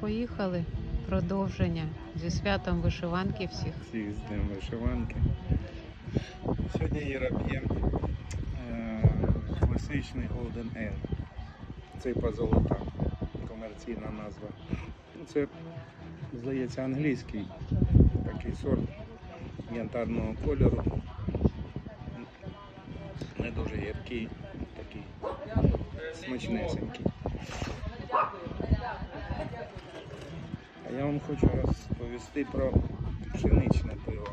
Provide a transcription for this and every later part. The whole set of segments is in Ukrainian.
поїхали. Продовження зі святом вишиванки всіх. всіх з Днем вишиванки. Сьогодні Іра п'є е, класичний Golden Ale. Це позолота, комерційна назва. Це, здається, англійський такий сорт янтарного кольору. Не дуже гіркий, такий смачнесенький. А я вам хочу розповісти про пшеничне пиво.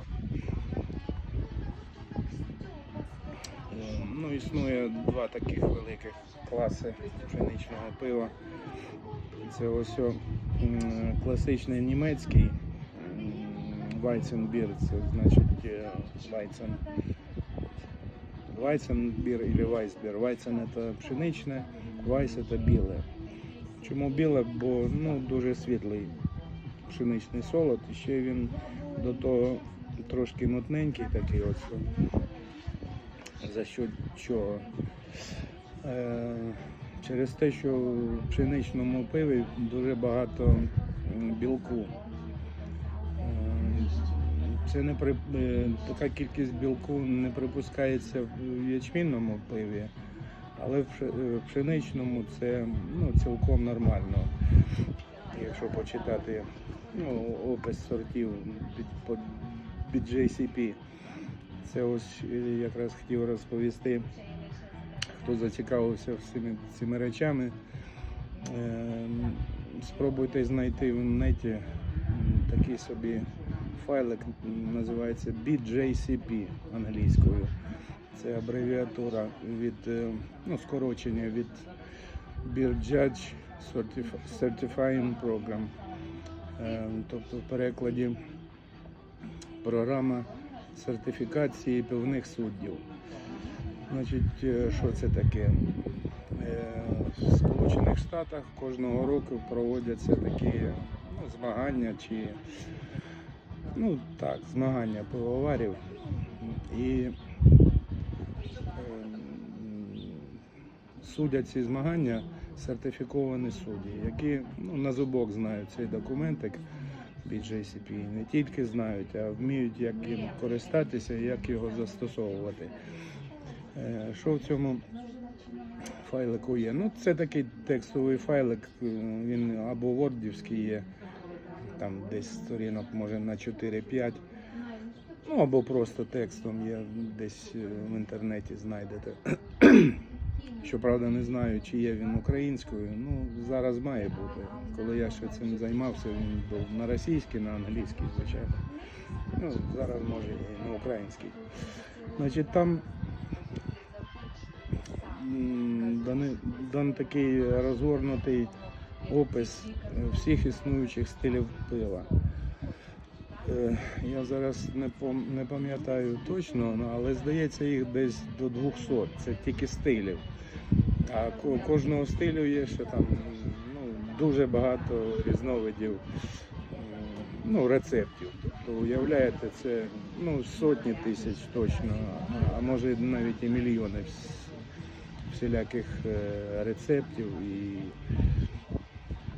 Ну, існує два таких великих класи пшеничного пива. Це ось класичний німецький Weizenbier, це значить е, Weizen. Weizenbier или Weissbier. Weizen это пшеничне, Weiss это біле. Чому біле? Бо ну, дуже світлий пшеничний солод, і ще він до того трошки мутненький такий ось. За що чого? Е, через те, що в пшеничному пиві дуже багато білку. Е, Це не при... е, така кількість білку не припускається в ячмінному пиві, але в е, пшеничному це ну, цілком нормально. Якщо почитати ну, опис сортів під, під, JCP. Це ось е, якраз хотів розповісти, хто зацікавився всіми цими речами. Ем, Спробуйте знайти в неті такий собі файлик, називається BJCP англійською. Це абревіатура від е, ну, скорочення від Beer Judge Certifying Program. Е, Тобто в перекладі програма сертифікації пивних суддів. Значить, е, що це таке? Е, В Сполучених Штатах кожного року проводяться такі ну, змагання чи ну так, змагання пивоварів. І судять ці змагання сертифіковані судді, які ну, на зубок знають цей документик BJCP. Не тільки знають, а вміють, як їм користатися і як його застосовувати. Е, Що в цьому файлику є? Ну, це такий текстовий файлик, е, він або вордівський є, там десь сторінок може на 4-5. Ну або просто текстом є десь е, в інтернеті знайдете. Щоправда, не знаю, чи є він українською. Ну, зараз має бути. Коли я ще цим займався, він був на російській, на англійській, звичайно. Ну, зараз може і на українській. Значить, там дан такий розгорнутий опис всіх існуючих стилів пива. Е, Я зараз не пам'ятаю точно, але здається їх десь до 200. Це тільки стилів. А кожного стилю є ще там ну, дуже багато різновидів ну, рецептів. Тобто, уявляєте, це ну, сотні тисяч точно, а- а може навіть і мільйони всіляких е, рецептів і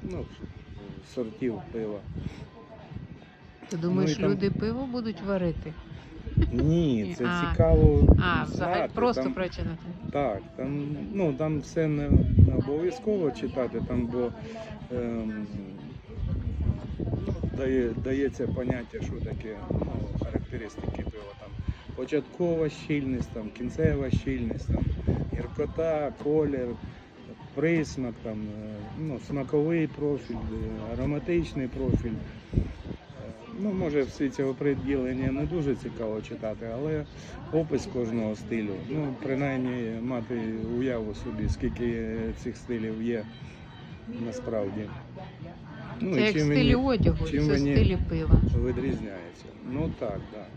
ну, сортів пива. Ти думаєш, Ну, там- люди пиво будуть варити? Ні, це А. цікаво. А, взагалі просто Там- прочинати. Так, там, ну, там все не, не обов'язково читати, там бо ем, дає, дається поняття, що таке ну, характеристики пива. Там, початкова щільність, там, кінцева щільність, там, гіркота, колір, присмак, там, е, ну, смаковий профіль, е, ароматичний профіль. Ну, може, всі цього приділення не дуже цікаво читати, але опис кожного стилю. Ну, принаймні мати уяву собі, скільки цих стилів є насправді. Ну, Це і як стилі вони одягу, чим це стилі пива. відрізняються. Ну так, так.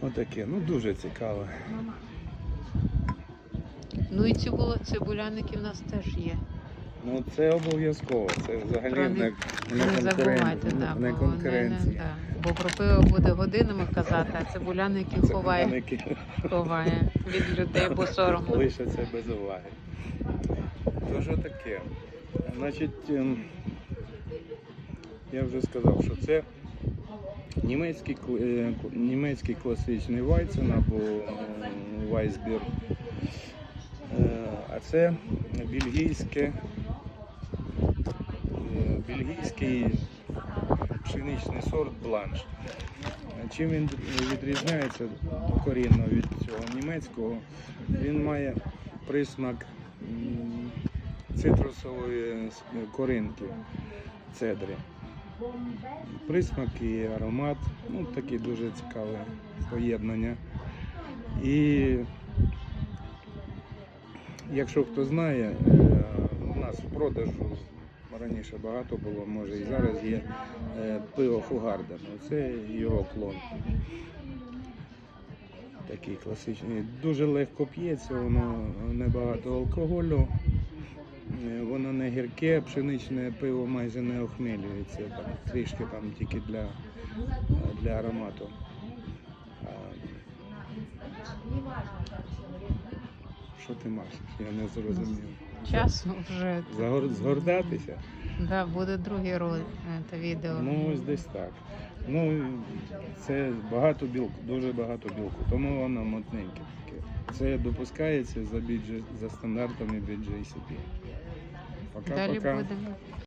Да. Отаке, ну дуже цікаво. Ну і цибула, цибуляники в нас теж є. Ну це обов'язково. Це взагалі Про не, не, Не забувайте, да, не конкуренція. да. бо про пиво буде годинами казати, а цибуляники Це ховає, ховає від людей, бо соромно. Лишиться без уваги. То що таке? Значить, ем, я вже сказав, що це німецький, е, німецький класичний Вайцен або Вайсбір. А це бельгійське, е, бельгійський пшеничний сорт бланш. Чим він відрізняється корінно від цього німецького? Він має присмак цитрусової коринки цедри. Присмак і аромат, ну таке дуже цікаве поєднання. І якщо хто знає, е, у нас в продажу раніше багато було, може і зараз є е, пиво Фугарден. Це його клон. Такий класичний. Дуже легко п'ється, воно небагато алкоголю. Е, Воно не гірке, пшеничне пиво майже не охмелюється, там, трішки там тільки для, для аромату. Що ти машеш? Я не зрозумів. Часу вже Загор... Згордатися? да, буде другий ролик це відео. Ну, ось десь так. Ну, це багато білку, дуже багато білку, тому воно мотненьке таке. Це допускається за, бюджет за стандартами BJCP. Далі Пока-пока. будемо.